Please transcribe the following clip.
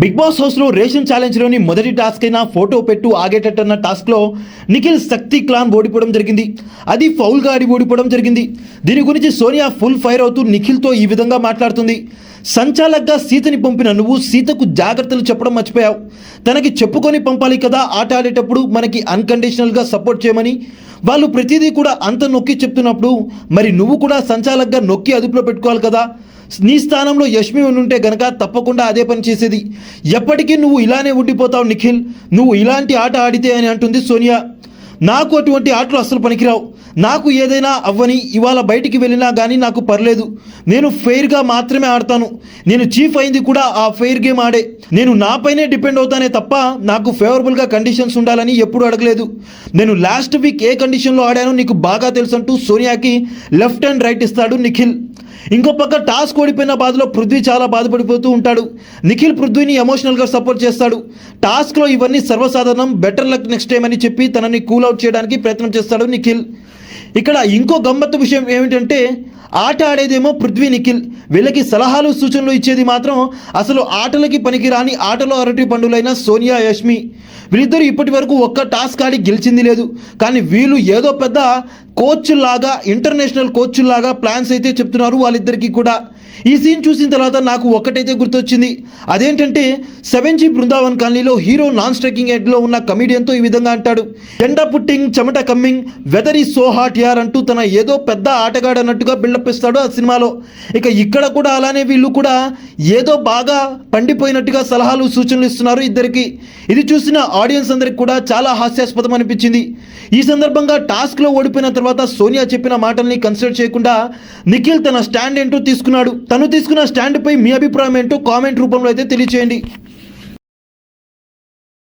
Big Boss హౌస్లో ration ఛాలెంజ్లోని మొదటి టాస్క్ అయిన ఫోటో పెట్టు ఆగేటట్టన్న టాస్క్లో నిఖిల్ శక్తి క్లాన్ ఓడిపోవడం జరిగింది. అది ఫౌల్గా ఆడి ఓడిపోవడం జరిగింది. దీని గురించి సోనియా ఫుల్ ఫైర్ అవుతూ నిఖిల్తో ఈ విధంగా మాట్లాడుతుంది. సంచాలక్గా సీతని పంపిన నువ్వు సీతకు జాగ్రత్తలు చెప్పడం మర్చిపోయావు. తనకి చెప్పుకొని పంపాలి కదా ఆట ఆడేటప్పుడు మనకి అన్కండిషనల్గా సపోర్ట్ చేయమని. వాళ్ళు ప్రతిదీ కూడా అంత నొక్కి చెప్తున్నప్పుడు మరి నువ్వు కూడా సంచాలక్గా నొక్కి అదుపులో పెట్టుకోవాలి కదా. నీ స్థానంలో యష్మి ఉంటే గనక తప్పకుండా అదే పని చేసేది. ఎప్పటికీ నువ్వు ఇలానే ఉండిపోతావు నిఖిల్. నువ్వు ఇలాంటి ఆట ఆడితే అని అంటుంది సోనియా. నాకు అటువంటి ఆటలు అస్సలు పనికిరావు. నాకు ఏదైనా అవ్వని ఇవాళ బయటికి వెళ్ళినా కానీ నాకు పర్లేదు. నేను ఫెయిర్గా మాత్రమే ఆడతాను. నేను చీఫ్ అయింది కూడా ఆ ఫెయిర్ గేమ్ ఆడే. నేను నాపైనే డిపెండ్ అవుతానే తప్ప నాకు ఫేవరబుల్గా కండిషన్స్ ఉండాలని ఎప్పుడు అడగలేదు. నేను లాస్ట్ వీక్ ఏ కండిషన్లో ఆడానో నీకు బాగా తెలుసు అంటూ సోనియాకి లెఫ్ట్ అండ్ రైట్ ఇస్తాడు నిఖిల్. ఇంకో పక్క టాస్క్ ఓడిపోయిన బాధలో పృథ్వీ చాలా బాధపడిపోతూ ఉంటాడు. నిఖిల్ పృథ్వీని ఎమోషనల్గా సపోర్ట్ చేస్తాడు. టాస్క్లో ఇవన్నీ సర్వసాధారణం బెటర్ లక్ నెక్స్ట్ టైం అని చెప్పి తనని కూల్ అవుట్ చేయడానికి ప్రయత్నం చేస్తాడు నిఖిల్. ఇక్కడ ఇంకో గమ్మత్తు విషయం ఏమిటంటే ఆట ఆడేదేమో పృథ్వీ నిఖిల్. వీళ్ళకి సలహాలు సూచనలు ఇచ్చేది మాత్రం అసలు ఆటలకి పనికిరాని ఆటలో అరటి పండులైన సోనియా యష్మి. వీళ్ళిద్దరూ ఇప్పటి వరకు ఒక్క టాస్క్ ఆడి గెలిచింది లేదు. కానీ వీళ్ళు ఏదో పెద్ద కోచ్ లాగా ఇంటర్నేషనల్ కోచ్ లాగా ప్లాన్స్ అయితే చెప్తున్నారు వాళ్ళిద్దరికీ కూడా. ఈ సీన్ చూసిన తర్వాత నాకు ఒక్కటైతే గుర్తొచ్చింది. అదేంటంటే సెవెన్ జీ బృందావన్ కాలనీలో హీరో నాన్ స్ట్రైకింగ్ హెడ్లో ఉన్న కమిడియన్తో ఈ విధంగా అంటాడు. ఎండ పుట్టింగ్ చెమట కమ్మింగ్ వెదర్ ఈ సో హాట్ యార్ అంటూ తన ఏదో పెద్ద ఆటగాడు అన్నట్టుగా బిల్డప్ ఇస్తాడు ఆ సినిమాలో. ఇక ఇక్కడ కూడా అలానే వీళ్ళు కూడా ఏదో బాగా పండిపోయినట్టుగా సలహాలు సూచనలు ఇస్తున్నారు ఇద్దరికి. ఇది చూసిన ఆడియన్స్ అందరికి కూడా చాలా హాస్యాస్పదం అనిపించింది. ఈ సందర్భంగా టాస్క్లో ఓడిపోయిన తర్వాత సోనియా చెప్పిన మాటల్ని కన్సిడర్ చేయకుండా నిఖిల్ తన స్టాండ్ ఏంటో తీసుకున్నాడు. తను తీసుకున్న స్టాండ్ పై మీ అభిప్రాయం ఏంటో కామెంట్ రూపంలో అయితే తెలియచేయండి.